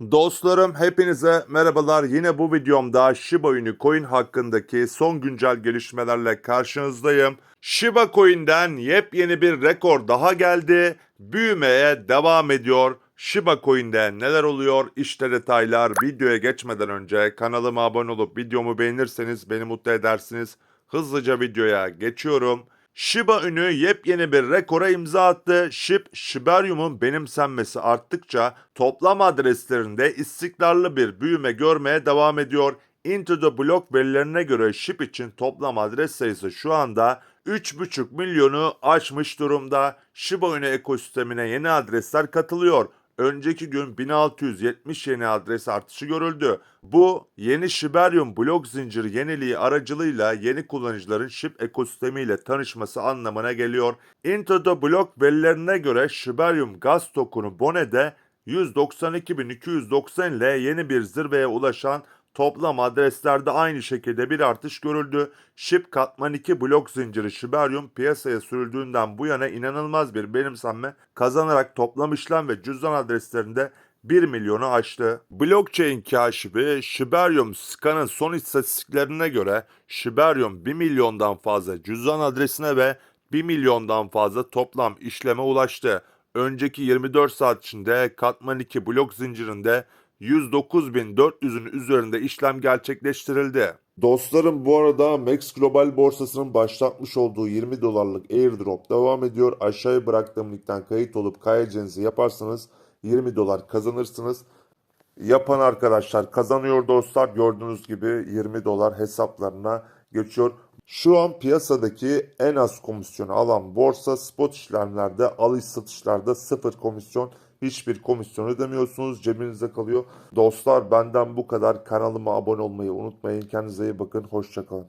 Dostlarım hepinize merhabalar. Yine bu videomda Shiba Inu Coin hakkındaki son güncel gelişmelerle karşınızdayım. Shiba Coin'den yepyeni bir rekor daha geldi. Büyümeye devam ediyor. Shiba Coin'de neler oluyor? İşte detaylar. Videoya geçmeden önce kanalıma abone olup videomu beğenirseniz beni mutlu edersiniz. Hızlıca videoya geçiyorum. Shiba Inu yepyeni bir rekora imza attı. SHIB, Shibarium'un benimsenmesi arttıkça toplam adreslerinde istikrarlı bir büyüme görmeye devam ediyor. Into the Block verilerine göre SHIB için toplam adres sayısı şu anda 3,5 milyonu aşmış durumda. Shiba Inu ekosistemine yeni adresler katılıyor. Önceki gün 1670 yeni adres artışı görüldü. Bu yeni Shibarium blok zinciri yeniliği aracılığıyla yeni kullanıcıların SHIB ekosistemiyle tanışması anlamına geliyor. Into the Block verilerine göre Shibarium gaz tokenu Bone'de 192.290 ile yeni bir zirveye ulaşan Toplam adreslerde aynı şekilde bir artış görüldü. SHIB katman 2 blok zinciri Shibarium piyasaya sürüldüğünden bu yana inanılmaz bir benimsenme kazanarak toplam işlem ve cüzdan adreslerinde 1 milyonu aştı. Blockchain kaşifi Shibarium Scan'ın son istatistiklerine göre Shibarium 1 milyondan fazla cüzdan adresine ve 1 milyondan fazla toplam işleme ulaştı. Önceki 24 saat içinde katman 2 blok zincirinde 109.400'ün üzerinde işlem gerçekleştirildi. Dostlarım bu arada Max Global borsasının başlatmış olduğu 20 dolarlık airdrop devam ediyor. Aşağıya bıraktığım linkten kayıt olup kaydedeceğinizi yaparsanız 20 dolar kazanırsınız. Yapan arkadaşlar kazanıyor dostlar. Gördüğünüz gibi 20 dolar hesaplarına geçiyor. Şu an piyasadaki en az komisyonu alan borsa spot işlemlerde alış satışlarda sıfır komisyon hiçbir komisyon ödemiyorsunuz cebinizde kalıyor. Dostlar benden bu kadar kanalıma abone olmayı unutmayın kendinize iyi bakın hoşçakalın.